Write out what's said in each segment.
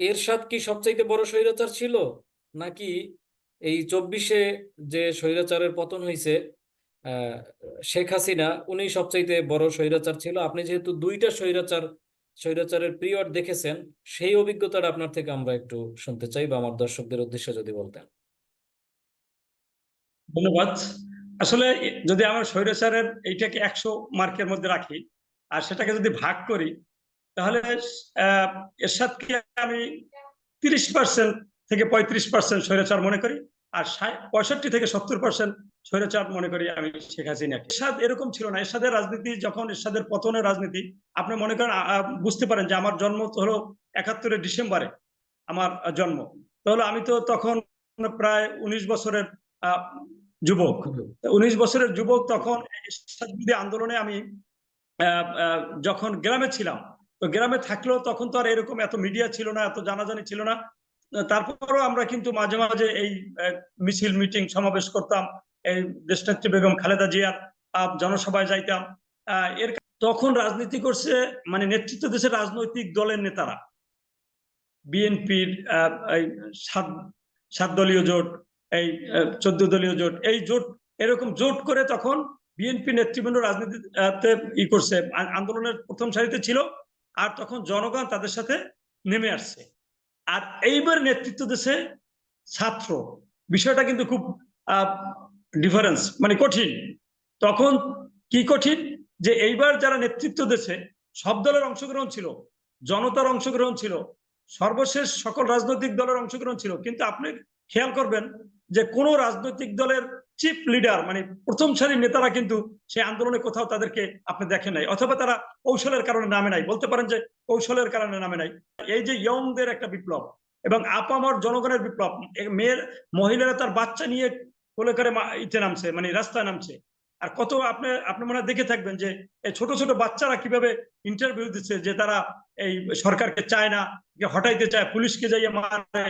এরশাদ কি সবচাইতে বড় স্বৈরাচার ছিল? নাকি এই চব্বিশে যে স্বৈরাচারের পতন হয়েছে শেখ হাসিনা, উনি সবচাইতে বড় স্বৈরাচার ছিল? আপনি যেহেতু দুইটা স্বৈরাচার, স্বৈরাচারের পিরিয়ড দেখেছেন, সেই অভিজ্ঞতাটা আপনার থেকে আমরা একটু শুনতে চাই বা আমার দর্শকদের উদ্দেশ্যে যদি বলতেন। ধন্যবাদ। আসলে যদি আমার স্বৈরাচারের এইটাকে একশো মার্কের মধ্যে রাখি, আর সেটাকে যদি ভাগ করি তাহলে এরশাদকে আমি তিরিশ পার্সেন্ট থেকে পঁয়ত্রিশ পার্সেন্ট স্বৈরাচার মনে করি, আর পঁয়ষট্টি থেকে সত্তর পার্সেন্ট স্বৈরাচার মনে করি আমি শেখ হাসিনা এরশাদ এরকম ছিল না। এরশাদের রাজনীতি যখন এরশাদের পতনের রাজনীতি, আপনি মনে করেন বুঝতে পারেন যে আমার জন্ম তো হলো একাত্তরের ডিসেম্বরে, আমার জন্ম। তাহলে আমি তো তখন প্রায় উনিশ বছরের যুবক। উনিশ বছরের যুবক তখন আন্দোলনে আমি যখন গ্রামে ছিলাম তো গ্রামে থাকলেও তখন তো আর এরকম এত মিডিয়া ছিল না, এত জানাজানি ছিল না। তারপরেও আমরা কিন্তু মাঝে মাঝে এই মিছিল মিটিং সমাবেশ করতাম। এই দেশনেত্রী বেগম খালেদা জিয়ার জনসভায় যাইতাম। এর তখন রাজনীতি করছে মানে নেতৃত্ব দেশের রাজনৈতিক দলের নেতারা। বিএনপির সাত সাত দলীয় জোট, এই চোদ্দ দলীয় জোট। এই জোট, এরকম জোট করে তখন বিএনপি নেতৃবৃন্দ রাজনীতিতে ই করছে। আন্দোলনের প্রথম সারিতে ছিল। আর তখন জনগণ তাদের সাথে নেমে আসছে। আর এইবার নেতৃত্ব দেশে ছাত্র। বিষয়টা কিন্তু খুব ডিফারেন্স মানে কঠিন। তখন কি কঠিন? যে এইবার যারা নেতৃত্ব দেশে সব দলের অংশগ্রহণ ছিল, জনতার অংশগ্রহণ ছিল, সর্বশেষ সকল রাজনৈতিক দলের অংশগ্রহণ ছিল। কিন্তু আপনি খেয়াল করবেন যে কোন রাজনৈতিক দলের চিফ লিডার মানে প্রথম সারির নেতারা কিন্তু সেই আন্দোলনে কোথাও তাদেরকে আপনি দেখেন নাই, অথবা তারা কৌশলের কারণে নামে নাই। বলতে পারেন যে কৌশলের কারণে নামে নাই। এই যে ইয়ংদের একটা বিপ্লব এবং আপামর জনগণের বিপ্লব মেয়ের, মহিলারা তার বাচ্চা নিয়ে কোলে করে ইতে নামছে মানে রাস্তায় নামছে। আর কত আপনি আপনি মনে দেখে থাকবেন যে এই ছোট ছোট বাচ্চারা কীভাবে ইন্টারভিউ দিচ্ছে, যে তারা এই সরকারকে চায় না হটাইতে চায়, পুলিশকে যাইয়ে মারে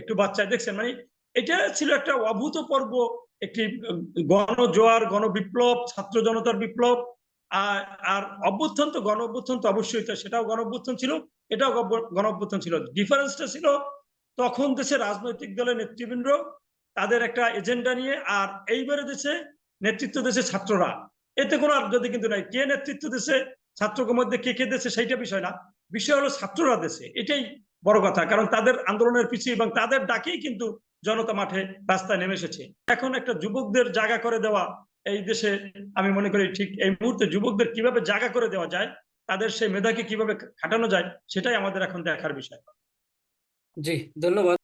একটু বাচ্চা দেখছেন মানে এটা ছিল একটা অভূতপূর্ব একটি গণজোয়ার, গণবিপ্লব, ছাত্র জনতার বিপ্লব, আর আর অভ্যুত্থান তো গণ অভ্যুত্থান তো অবশ্যই সেটাও গণ অভ্যুত্থান ছিল, এটাও গণ- অভ্যুত্থান ছিল। ডিফারেন্সটা ছিল তখন দেশের রাজনৈতিক দলের নেতৃবৃন্দ, তাদের একটা এজেন্ডা নিয়ে, আর এইবারে দেশে নেতৃত্ব দেশে ছাত্ররা। এতে কোনো যদি কিন্তু নাই। কে নেতৃত্ব দেশে ছাত্রকে মধ্যে কে কে দেশে, সেইটা বিষয় না। বিষয় হলো ছাত্ররা দেশে। এটাই বড় কথা। কারণ তাদের আন্দোলনের পিছিয়ে এবং তাদের ডাকেই কিন্তু জনতা মাঠে রাস্তায় নেমে এসেছে। এখন একটা যুবকদের জায়গা করে দেওয়া এই দেশে আমি মনে করি ঠিক এই মুহূর্তে যুবকদের কীভাবে জায়গা করে দেওয়া যায়, তাদের সেই মেধাকে কীভাবে খাটানো যায়, সেটাই আমাদের এখন দেখার বিষয়। জি, ধন্যবাদ।